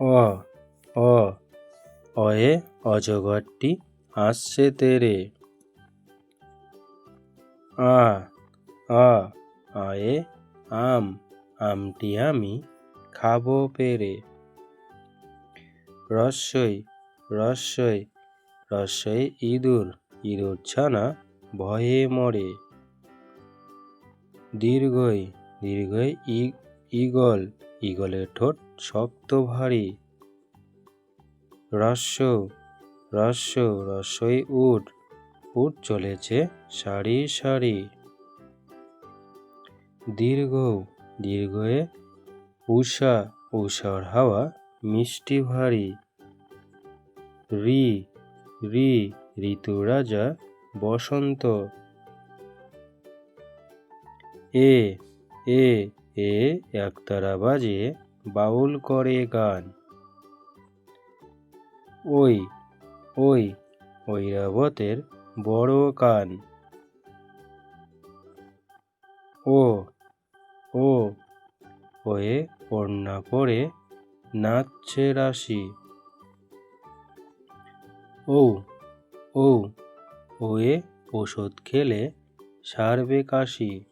অ অ, অয়ে অজগরটি আসছে তেরে। আ আ, আয়ে আম, আমটি আমি খাব পেরে। রস্যই রস্যই রস্যই ইঁদুর ইঁদুর ছানা ভয়ে মরে। দীর্ঘই দীর্ঘই ই, ঈগল ঈগলের ঠোঁট শক্ত ভারী। রস্য রস্য রস্যই উট উট চলেছে সারি সারি। দীর্ঘ, দীর্ঘয়ে উষা উষার হাওয়া মিষ্টি ভারী। রি রি, ঋতু রাজা বসন্ত। এ এ এ একতারা বাজে বাউল করে গান। ওই ওই, ঐরাবতের বড় কান। ও ও ওয়ে ওড়না পরে নাচছে রাশি। ও ও ওয়ে ওষুধ খেলে সারবে কাশি।